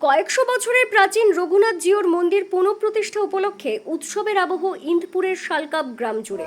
কয়েকশো বছরের প্রাচীন রঘুনাথ জিওর মন্দির পুনঃপ্রতিষ্ঠা উপলক্ষে উৎসবের আবহ ইন্দপুরের শালকাপ গ্রাম জুড়ে।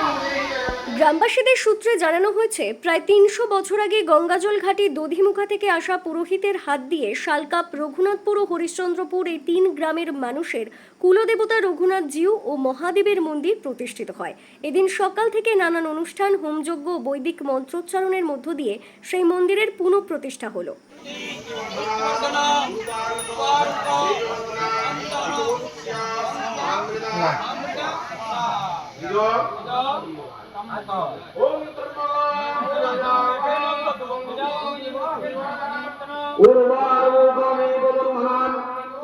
গ্রামবাসীদের সূত্রে জানানো হয়েছে, প্রায় তিনশো বছর আগে গঙ্গাজল ঘাটি দধিমুখা থেকে আসা পুরোহিতের হাত দিয়ে শালকাপ, রঘুনাথপুর ও হরিশ্চন্দ্রপুর এই তিন গ্রামের মানুষের কুলদেবতা রঘুনাথ জিউ ও মহাদেবের মন্দির প্রতিষ্ঠিত হয়। এদিন সকাল থেকে নানান অনুষ্ঠান, হোমযজ্ঞ ও বৈদিক মন্ত্রোচ্চারণের মধ্য দিয়ে সেই মন্দিরের পুনঃপ্রতিষ্ঠা হলো। উর্বারোগমে বলমান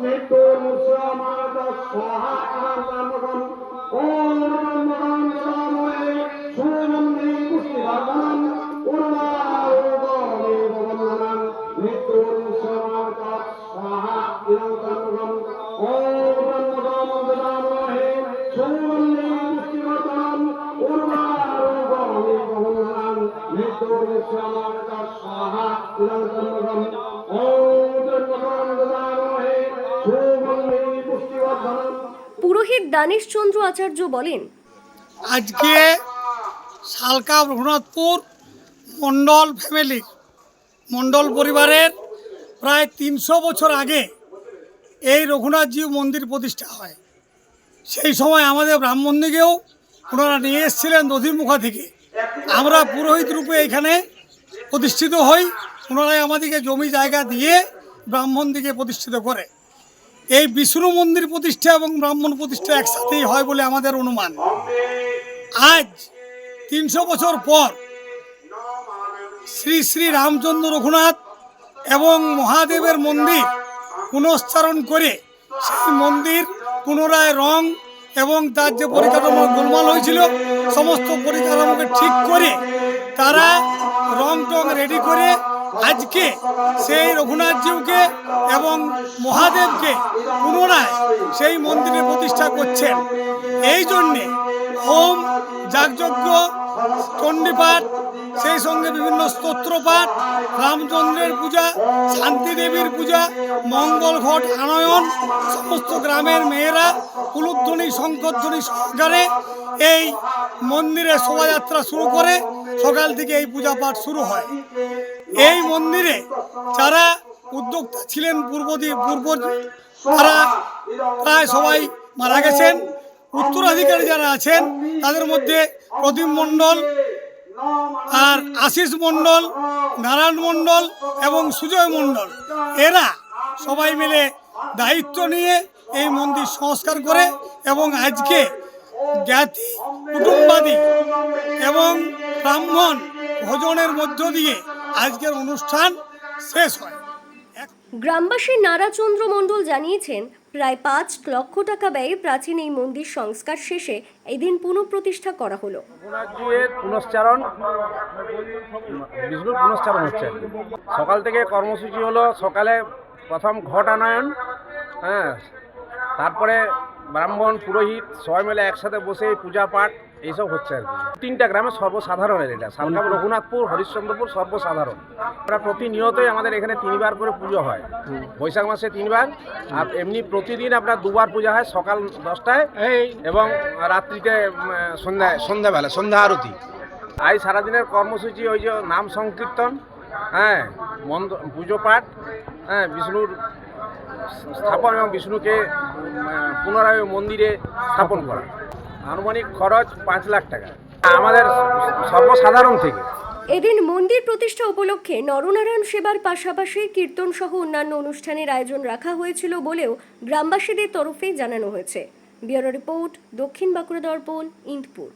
মৃত্যু মুসলমান সহাকাম ওম ব্রহ্মণ পুরোহিত দানেশ চন্দ্র আচার্য বলেন, আজকে শালকা রঘুনাথপুর মণ্ডল ফ্যামিলি, মণ্ডল পরিবারের প্রায় তিনশো বছর আগে এই রঘুনাথজি মন্দির প্রতিষ্ঠা হয়। সেই সময় আমাদের ব্রাহ্মণ দিকেও ওনারা নিয়ে এসেছিলেন দধিমুখা থেকে। আমরা পুরোহিত রূপে এখানে প্রতিষ্ঠিত হই ওনারাই আমাদেরকে জমি জায়গা দিয়ে ব্রাহ্মণ দিকে প্রতিষ্ঠিত করে। এই বিষ্ণু মন্দির প্রতিষ্ঠা এবং ব্রাহ্মণ প্রতিষ্ঠা একসাথেই হয় বলে আমাদের অনুমান। আজ তিনশো বছর পর শ্রী শ্রী রামচন্দ্র রঘুনাথ এবং মহাদেবের মন্দির পুনশ্চারণ করে সেই মন্দির পুনরায় রং এবং তার যে পরিকাঠামো গোলমাল হয়েছিল, সমস্ত পরিকাঠামোকে ঠিক করে তারা রং টং রেডি করে আজকে সেই রঘুনাথজিউকে এবং মহাদেবকে পুনরায় সেই মন্দিরে প্রতিষ্ঠা করছেন। এই জন্যে হোম, যাগযজ্ঞ, চণ্ডীপাঠ, সেই সঙ্গে বিভিন্ন স্তোত্রপাঠ রামচন্দ্রের পূজা, শান্তি দেবীর পূজা, মঙ্গল ঘট, আনয়ন, সমস্ত গ্রামের মেয়েরা, কুলুধ্বনি, শঙ্করধ্বনি সহকারে এই মন্দিরে শোভাযাত্রা শুরু করে সকাল থেকে এই পূজা পাঠ শুরু হয়। এই মন্দিরে যারা উদ্যোক্তা ছিলেন পূর্বদি পূর্ব তারা প্রায় সবাই মারা গেছেন। উত্তরাধিকারী যারা আছেন, তাদের মধ্যে প্রদীপ মণ্ডল আর আশিস মণ্ডল, নারায়ণ মণ্ডল এবং সুজয় মণ্ডল। এরা সবাই মিলে দায়িত্ব নিয়ে এই মন্দির সংস্কার করে এবং আজকে জ্ঞাতি, কুটুম্বাদী এবং ব্রাহ্মণ ভোজনের মধ্য দিয়ে আজকের অনুষ্ঠান শেষ হয়। গ্রামবাসী নারাচন্দ্র মণ্ডল জানিয়েছেন প্রায় পাঁচ লক্ষ টাকা ব্যয়ে প্রাচীন এই মন্দির সংস্কার শেষে এদিন পুনঃপ্রতিষ্ঠা করা হলো। রঘুনাথজির পুনশ্চারণ বিষ্ণুর পুনশ্চারণ হচ্ছে। সকাল থেকে কর্মসূচি হলো সকালে প্রথম ঘট আনয়ন হ্যাঁ তারপরে ব্রাহ্মণ পুরোহিত সবাই মিলে একসাথে বসে পূজা পাঠ এইসব হচ্ছে আর কি। তিনটা গ্রামে সর্বসাধারণের এটা। সালকাম রঘুনাথপুর হরিশ্চন্দ্রপুর সর্বসাধারণ। আমরা প্রতিনিয়তই আমাদের এখানে তিনবার করে পুজো হয়। বৈশাখ মাসে তিনবার আর এমনি প্রতিদিন আপনার দুবার পূজা হয় সকাল দশটায় এবং রাত্রিতে সন্ধ্যায় সন্ধ্যাবেলা সন্ধ্যা আরতি। আজ সারাদিনের কর্মসূচি ওই যে নাম সংকীর্তন হ্যাঁ মন্দ পুজো পাঠ হ্যাঁ বিষ্ণুর স্থাপন এবং বিষ্ণুকে পুনরায় মন্দিরে স্থাপন করা। আনুমানিক খরচ পাঁচ লাখ টাকা। আমাদের সর্বসাধারণ থেকে। এদিন মন্দির প্রতিষ্ঠা উপলক্ষে নরনারায়ণ সেবার পাশাপাশি কীর্তন সহ অন্যান্য অনুষ্ঠানের আয়োজন রাখা হয়েছিল বলেও গ্রামবাসীদের তরফে জানানো হয়েছে। ব্যুরো রিপোর্ট, দক্ষিণ বাঁকুড়া দর্পণ, ইন্দপুর।